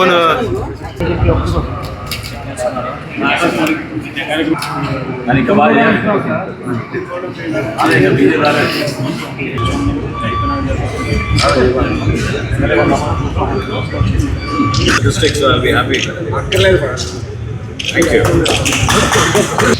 पण आणि कबाल Districts will be happy. Thank you.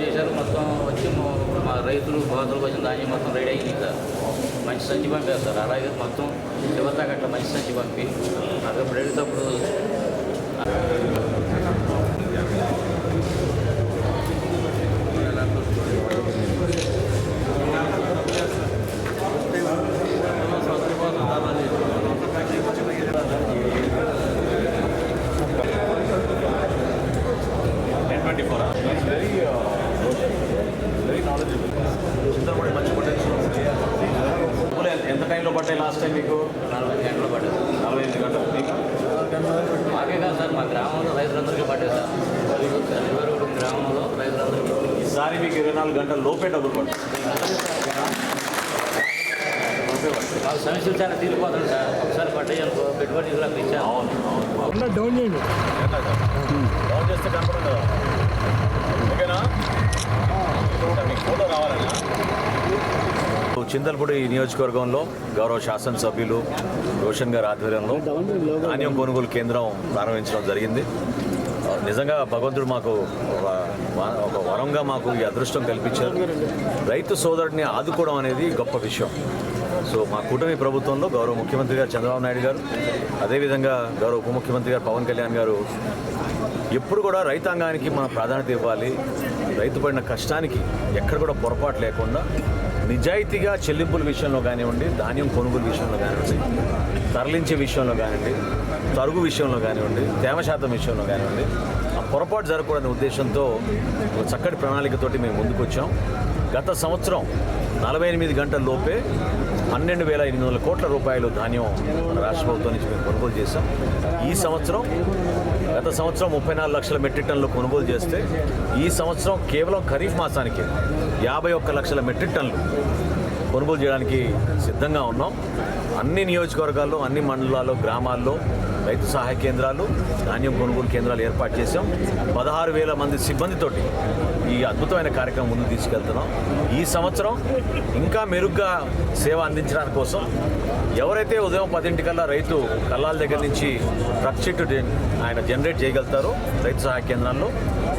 చేశారు. మొత్తం వచ్చి మా- రైతులు బాధలు వచ్చిన ధాన్యం మొత్తం రెడీ అయింది సార్ మంచి సంచి పంపారు సార్. అలాగే మొత్తం చివరిదాకా అట్లా మంచి సంచి పంపి. అక్కడ అడిగేటప్పుడు పట్టాయి లాస్ట్ టైం మీకు? నలభై గంటలు పడ్డది నలభై ఎనిమిది గంటలు. మీకు మాకే కాదు సార్ మా గ్రామంలో రైతులందరికీ పడ్డాయి సార్. కలివరగూడెం గ్రామంలో రైతులందరికీ ఈసారి మీకు ఇరవై నాలుగు గంటల లోపే డబ్బులు పట్టాయి మాకు సమస్యలు చాలా తీరిపోతుంది సార్. ఒకసారి అనుకో పెట్టుబడి డౌన్ చేయండి. డౌన్ చేస్తే కనపడదు కదా ఓకేనా మీకు ఫోటో రావాలన్నా చింతలపూడి నియోజకవర్గంలో గౌరవ శాసనసభ్యులు రోషన్ గారి ఆధ్వర్యంలో ధాన్యం కొనుగోలు కేంద్రం ప్రారంభించడం జరిగింది. నిజంగా భగవంతుడు మాకు ఒక ఒక వరంగా మాకు ఈ అదృష్టం కల్పించారు. రైతు సోదరుడిని ఆదుకోవడం అనేది గొప్ప విషయం. సో మా కూటమి ప్రభుత్వంలో గౌరవ ముఖ్యమంత్రి గారు చంద్రబాబు నాయుడు గారు అదేవిధంగా గౌరవ ఉప ముఖ్యమంత్రి గారు పవన్ కళ్యాణ్ గారు ఎప్పుడు కూడా రైతాంగానికి మనం ప్రాధాన్యత ఇవ్వాలి. రైతు పడిన కష్టానికి ఎక్కడ కూడా పొరపాటు లేకుండా నిజాయితీగా చెల్లింపుల విషయంలో కానివ్వండి ధాన్యం కొనుగోలు విషయంలో కానివ్వండి తరలించే విషయంలో కానివ్వండి తరుగు విషయంలో కానివ్వండి తేమ శాతం విషయంలో కానివ్వండి ఆ పొరపాటు జరగకూడని ఉద్దేశంతో ఒక చక్కటి ప్రణాళికతోటి మేము ముందుకొచ్చాం. గత సంవత్సరం నలభై ఎనిమిది గంటల లోపే పన్నెండు వేల ఎనిమిది వందల కోట్ల రూపాయలు ధాన్యం మన రాష్ట్ర ప్రభుత్వం నుంచి మేము కొనుగోలు చేశాం. ఈ సంవత్సరం గత సంవత్సరం ముప్పై నాలుగు లక్షల మెట్రిక్ టన్నులు కొనుగోలు చేస్తే ఈ సంవత్సరం కేవలం ఖరీఫ్ మాసానికి యాభై ఒక్క లక్షల మెట్రిక్ టన్నులు కొనుగోలు చేయడానికి సిద్ధంగా ఉన్నాం. అన్ని నియోజకవర్గాల్లో అన్ని మండలాల్లో గ్రామాల్లో రైతు సహాయ కేంద్రాలు ధాన్యం కొనుగోలు కేంద్రాలు ఏర్పాటు చేశాం. పదహారు వేల మంది సిబ్బందితోటి ఈ అద్భుతమైన కార్యక్రమం ముందుకు తీసుకెళ్తున్నాం. ఈ సంవత్సరం ఇంకా మెరుగ్గా సేవ అందించడానికి కోసం ఎవరైతే ఉదయం పదింటికల్లా రైతు కల్లాల దగ్గర నుంచి ట్రక్ షీట్ ఆయన జనరేట్ చేయగలుగుతారో రైతు సహాయ కేంద్రాల్లో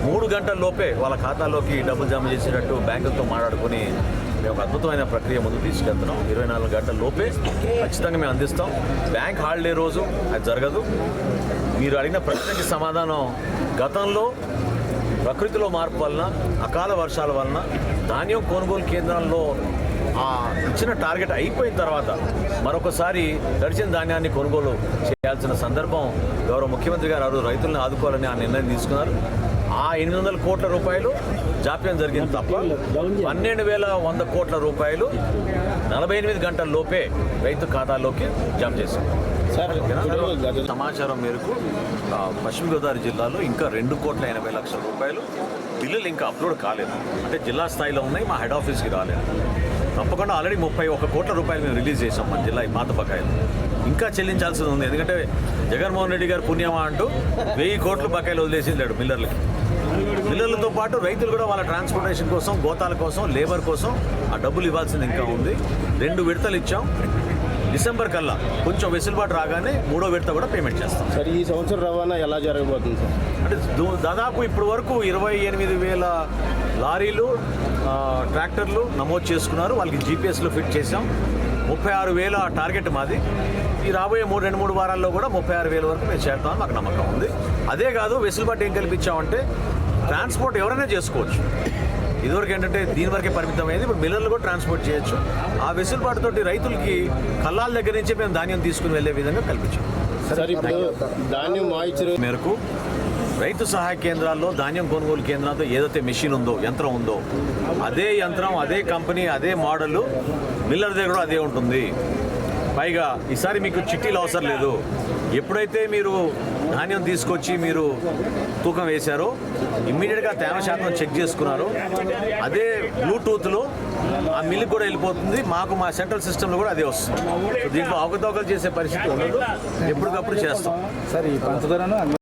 మూడు గంటల లోపే వాళ్ళ ఖాతాలోకి డబ్బులు జమ చేసేటట్టు బ్యాంకులతో మాట్లాడుకొని మేము ఒక అద్భుతమైన ప్రక్రియ ముందు తీసుకెళ్తున్నాం. ఇరవై నాలుగు గంటల లోపే ఖచ్చితంగా మేము అందిస్తాం. బ్యాంక్ హాలిడే రోజు అది జరగదు. మీరు అడిగిన ప్రశ్నకి సమాధానం గతంలో ప్రకృతిలో మార్పు వలన అకాల వర్షాల వలన ధాన్యం కొనుగోలు కేంద్రాల్లో ఆ ఇచ్చిన టార్గెట్ అయిపోయిన తర్వాత మరొకసారి తడిచిన ధాన్యాన్ని కొనుగోలు చేయాల్సిన సందర్భం గౌరవ ముఖ్యమంత్రి గారు ఆ రోజు రైతులను ఆదుకోవాలని ఆ నిర్ణయం తీసుకున్నారు. ఆ ఎనిమిది వందల కోట్ల రూపాయలు జాప్యం జరిగింది తప్ప పన్నెండు వేల వంద కోట్ల రూపాయలు నలభై ఎనిమిది గంటల లోపే రైతు ఖాతాలోకి జమ చేశాం సమాచారం మేరకు పశ్చిమ గోదావరి జిల్లాలో ఇంకా రెండు కోట్ల ఎనభై లక్షల రూపాయలు బిల్లులు ఇంకా అప్లోడ్ కాలేదు. అంటే జిల్లా స్థాయిలో ఉన్నాయి మా హెడ్ ఆఫీస్కి రాలేదు. తప్పకుండా ఆల్రెడీ ముప్పై ఒక కోట్ల రూపాయలు మేము రిలీజ్ చేసాం మన జిల్లా ఈ పాత బకాయిలు. ఇంకా చెల్లించాల్సి ఉంది. ఎందుకంటే జగన్మోహన్ రెడ్డి గారు పుణ్యమా అంటూ వెయ్యి కోట్లు బకాయిలు వదిలేసి వెళ్ళాడు మిల్లర్లకి. మిల్లర్లతో పాటు రైతులు కూడా వాళ్ళ ట్రాన్స్పోర్టేషన్ కోసం గోతాల కోసం లేబర్ కోసం ఆ డబ్బులు ఇవ్వాల్సింది ఇంకా ఉంది. రెండు విడతలు ఇచ్చాం. డిసెంబర్ కల్లా కొంచెం వెసులుబాటు రాగానే మూడో విడత కూడా పేమెంట్ చేస్తాం. సార్ ఈ సంవత్సరం రవాణా ఎలా జరగబోతుంది సార్? అంటే దాదాపు ఇప్పటి వరకు ఇరవై ఎనిమిది వేల లారీలు ట్రాక్టర్లు నమోదు చేసుకున్నారు. వాళ్ళకి జీపీఎస్లో ఫిట్ చేసాం ముప్పై ఆరు వేల టార్గెట్ మాది. ఈ రాబోయే మూడు రెండు మూడు వారాల్లో కూడా ముప్పై ఆరు వేల వరకు మేము చేరుతామని మాకు నమ్మకం ఉంది. అదే కాదు వెసులుబాటు ఏం కల్పించామంటే ట్రాన్స్పోర్ట్ ఎవరైనా చేసుకోవచ్చు. ఇదివరకు ఏంటంటే దీని వరకే పరిమితమైంది. ఇప్పుడు మిల్లర్లు కూడా ట్రాన్స్పోర్ట్ చేయొచ్చు. ఆ వెసులుబాటుతోటి రైతులకి కల్లాల దగ్గర నుంచి మేము ధాన్యం తీసుకుని వెళ్ళే విధంగా కల్పించాం. ధాన్యం మేరకు రైతు సహాయ కేంద్రాల్లో ధాన్యం కొనుగోలు కేంద్రాలతో ఏదైతే మెషిన్ ఉందో యంత్రం ఉందో అదే యంత్రం అదే కంపెనీ అదే మోడల్ మిల్లర్ దగ్గర అదే ఉంటుంది. పైగా ఈసారి మీకు చిట్టీలు అవసరం లేదు. ఎప్పుడైతే మీరు ధాన్యం తీసుకొచ్చి మీరు తూకం వేశారో ఇమ్మీడియట్గా తేమ శాతం చెక్ చేసుకున్నారు. అదే బ్లూటూత్లో ఆ మిల్లుకి కూడా వెళ్ళిపోతుంది. మాకు మా సెంట్రల్ సిస్టంలో కూడా అదే వస్తుంది. దీంట్లో అవకతవకలు చేసే పరిస్థితి ఉండదు. ఎప్పటికప్పుడు చేస్తాం. సార్ ఈ పంచదారను